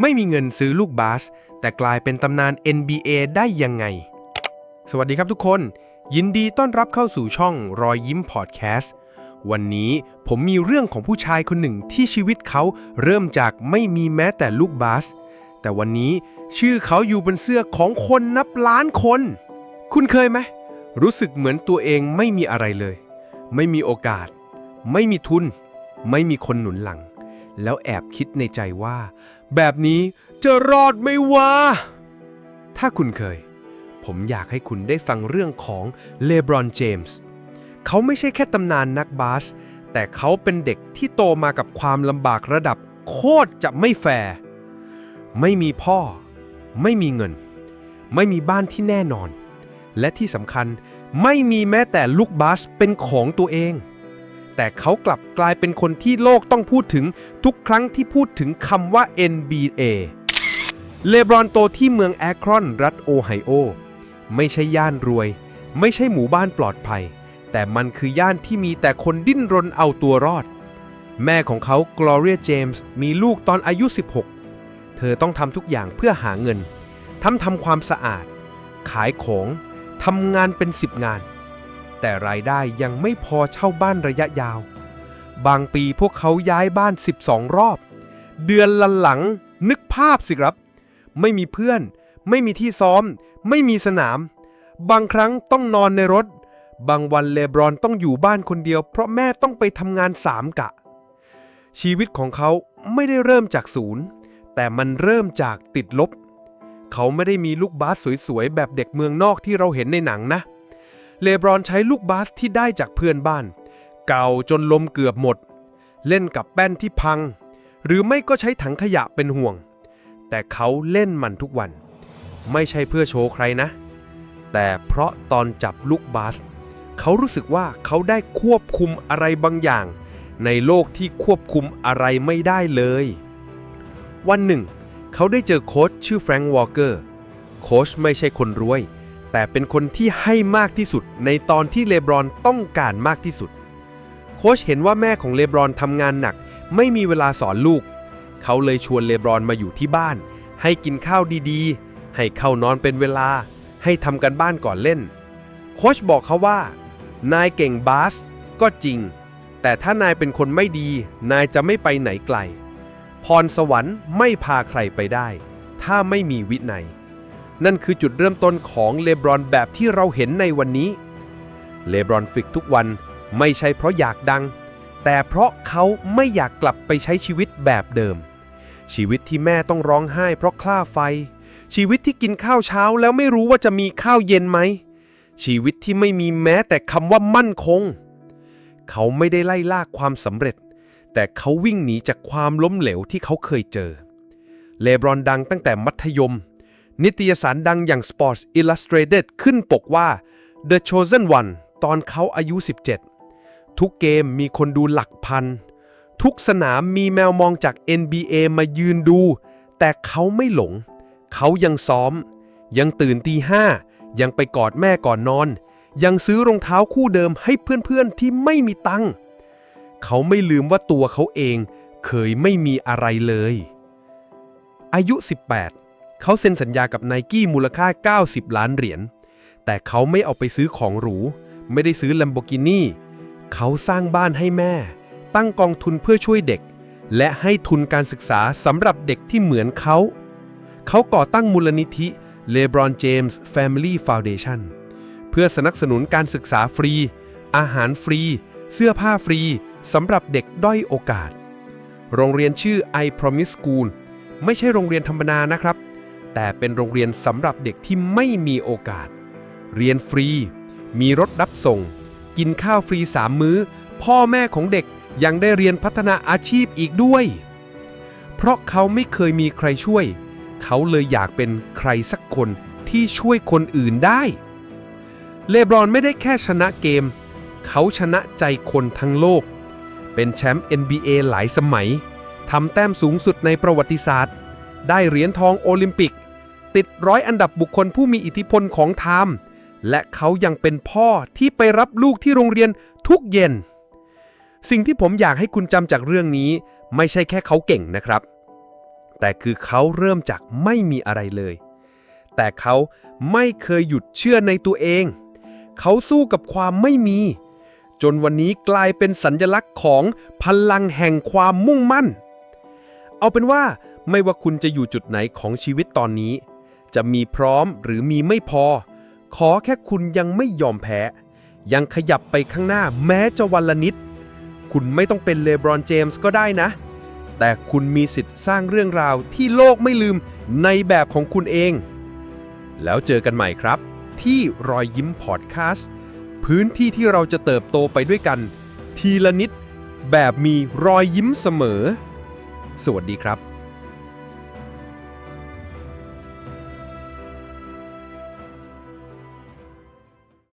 ไม่มีเงินซื้อลูกบาส แต่กลายเป็นตำนาน NBA ได้ยังไง สวัสดีครับทุกคน ยินดีต้อนรับเข้าสู่ช่องรอยยิ้มพอดแคสต์วันนี้ผมมีเรื่องของผู้ชายคนหนึ่งที่ชีวิตเขาเริ่มจากไม่มีแม้แต่ลูกบาส แต่วันนี้ชื่อเขาอยู่บนเสื้อของคนนับล้านคน คุณเคยไหม รู้สึกเหมือนตัวเองไม่มีอะไรเลย ไม่มีโอกาส ไม่มีทุน ไม่มีคนหนุนหลัง แล้วแอบคิดในใจว่า แบบนี้จะรอดไหมวะ ถ้าคุณเคย ผมอยากให้คุณได้ฟังเรื่องของเลบรอนเจมส์เขาไม่ใช่แค่ตำนานนักบาส แต่เขาเป็นเด็กที่โตมากับความลำบากระดับโคตรจะไม่แฟร์ ไม่มีพ่อ ไม่มีเงิน ไม่มีบ้านที่แน่นอน และที่สำคัญไม่มีแม้แต่ลูกบาสเป็นของตัวเอง แต่เขากลับกลายเป็นคนที่โลกต้องพูดถึงทุกครั้งที่พูดถึงคำว่า NBA เลบรอนโตที่เมืองแอครอน รัฐโอไฮโอ ไม่ใช่ย่านรวย ไม่ใช่หมู่บ้านปลอดภัย แต่มันคือย่านที่มีแต่คนดิ้นรนเอาตัวรอด แม่ของเขากลอเรียเจมส์มีลูกตอนอายุ 16 เธอต้องทำทุกอย่างเพื่อหาเงินทำทำความสะอาด ขายของทำงานเป็นสิบงาน แต่รายได้ยังไม่พอเช่าบ้านระยะยาว บางปีพวกเขาย้ายบ้าน 12 รอบ เดือนละหลังนึกภาพสิครับ ไม่มีเพื่อน ไม่มีที่ซ้อม ไม่มีสนาม บางครั้งต้องนอนในรถ บางวันเลบรอนต้องอยู่บ้านคนเดียว เพราะแม่ต้องไปทำงานสามกะ ชีวิตของเขาไม่ได้เริ่มจากศูนย์ แต่มันเริ่มจากติดลบ เขาไม่ได้มีลูกบาสสวยๆ แบบเด็กเมืองนอกที่เราเห็นในหนังนะเเลบรอนใช้ลูกบาสที่ได้จากเพื่อนบ้าน เก่าจนลมเกือบหมด เล่นกับแป้นที่พัง หรือไม่ก็ใช้ถังขยะเป็นห่วง แต่เขาเล่นมันทุกวัน ไม่ใช่เพื่อโชว์ใครนะ แต่เพราะตอนจับลูกบาส เขารู้สึกว่าเขาได้ควบคุมอะไรบางอย่าง ในโลกที่ควบคุมอะไรไม่ได้เลย วันหนึ่ง เขาได้เจอโค้ชชื่อแฟรงค์วอลเกอร์โค้ชไม่ใช่คนรวย แต่เป็นคนที่ให้มากที่สุดในตอนที่เลบรอนต้องการมากที่สุด โค้ชเห็นว่าแม่ของเลบรอนทำงานหนัก ไม่มีเวลาสอนลูก เขาเลยชวนเลบรอนมาอยู่ที่บ้าน ให้กินข้าวดีๆ ให้เข้านอนเป็นเวลา ให้ทำกันบ้านก่อนเล่น โค้ชบอกเขาว่า นายเก่งบาสก็จริง แต่ถ้านายเป็นคนไม่ดี นายจะไม่ไปไหนไกล พรสวรรค์ไม่พาใครไปได้ ถ้าไม่มีวินัย นั่นคือจุดเริ่มต้นของเลบรอนแบบที่เราเห็นในวันนี้ เลบรอนฝึกทุกวันไม่ใช่เพราะอยากดัง แต่เพราะเขาไม่อยากกลับไปใช้ชีวิตแบบเดิม ชีวิตที่แม่ต้องร้องไห้เพราะคล้าไฟ ชีวิตที่กินข้าวเช้าแล้วไม่รู้ว่าจะมีข้าวเย็นไหม ชีวิตที่ไม่มีแม้แต่คำว่ามั่นคง เขาไม่ได้ไล่ล่าความสำเร็จ แต่เขาวิ่งหนีจากความล้มเหลวที่เขาเคยเจอ เลบรอนดังตั้งแต่มัธยม นิตยสารดังอย่าง Sports Illustrated ขึ้นปกว่า The Chosen One ตอนเขาอายุ 17 ทุกเกมมีคนดูหลักพัน ทุกสนามมีแมวมองจาก NBA มายืนดู แต่เขาไม่หลง เขายังซ้อม ยังตื่นตีห้า ยังไปกอดแม่ก่อนนอน ยังซื้อรองเท้าคู่เดิมให้เพื่อนๆที่ไม่มีตังค์เขาไม่ลืมว่าตัวเขาเองเคยไม่มีอะไรเลย อายุ 18 เขาเซ็นสัญญากับไนกี้มูลค่า 90 ล้านเหรียญ แต่เขาไม่เอาไปซื้อของหรู ไม่ได้ซื้อ Lamborghini เขาสร้างบ้านให้แม่ ตั้งกองทุนเพื่อช่วยเด็ก และให้ทุนการศึกษาสำหรับเด็กที่เหมือนเขา เขาก่อตั้งมูลนิธิ LeBron James Family Foundation เพื่อสนับสนุนการศึกษาฟรี อาหารฟรี เสื้อผ้าฟรีสำหรับเด็กด้อยโอกาส โรงเรียนชื่อ I Promise School ไม่ใช่โรงเรียนธรรมดานะครับ แต่เป็นโรงเรียนสำหรับเด็กที่ไม่มีโอกาส เรียนฟรี มีรถรับส่ง กินข้าวฟรีสามมื้อ พ่อแม่ของเด็กยังได้เรียนพัฒนาอาชีพอีกด้วย เพราะเขาไม่เคยมีใครช่วย เขาเลยอยากเป็นใครสักคนที่ช่วยคนอื่นได้ เลบรอนไม่ได้แค่ชนะเกม เขาชนะใจคนทั้งโลก เป็นแชมป์ NBA หลายสมัยทำแต้มสูงสุดในประวัติศาสตร์ ได้เหรียญทองโอลิมปิก ติดร้อยอันดับบุคคลผู้มีอิทธิพลของไทม์และเขายังเป็นพ่อที่ไปรับลูกที่โรงเรียนทุกเย็น สิ่งที่ผมอยากให้คุณจำจากเรื่องนี้ ไม่ใช่แค่เขาเก่งนะครับ แต่คือเขาเริ่มจากไม่มีอะไรเลย แต่เขาไม่เคยหยุดเชื่อในตัวเอง เขาสู้กับความไม่มี จนวันนี้กลายเป็นสัญลักษณ์ของพลังแห่งความมุ่งมั่น เอาเป็นว่าไม่ว่าคุณจะอยู่จุดไหนของชีวิตตอนนี้ จะมีพร้อมหรือมีไม่พอ ขอแค่คุณยังไม่ยอมแพ้ ยังขยับไปข้างหน้าแม้จะวันละนิด คุณไม่ต้องเป็นเลบรอนเจมส์ก็ได้นะ แต่คุณมีสิทธิ์สร้างเรื่องราวที่โลกไม่ลืมในแบบของคุณเอง แล้วเจอกันใหม่ครับ ที่รอยยิ้มพอดแคสต์พื้นที่ที่เราจะเติบโตไปด้วยกัน ทีละนิด แบบมีรอยยิ้มเสมอ สวัสดีครับ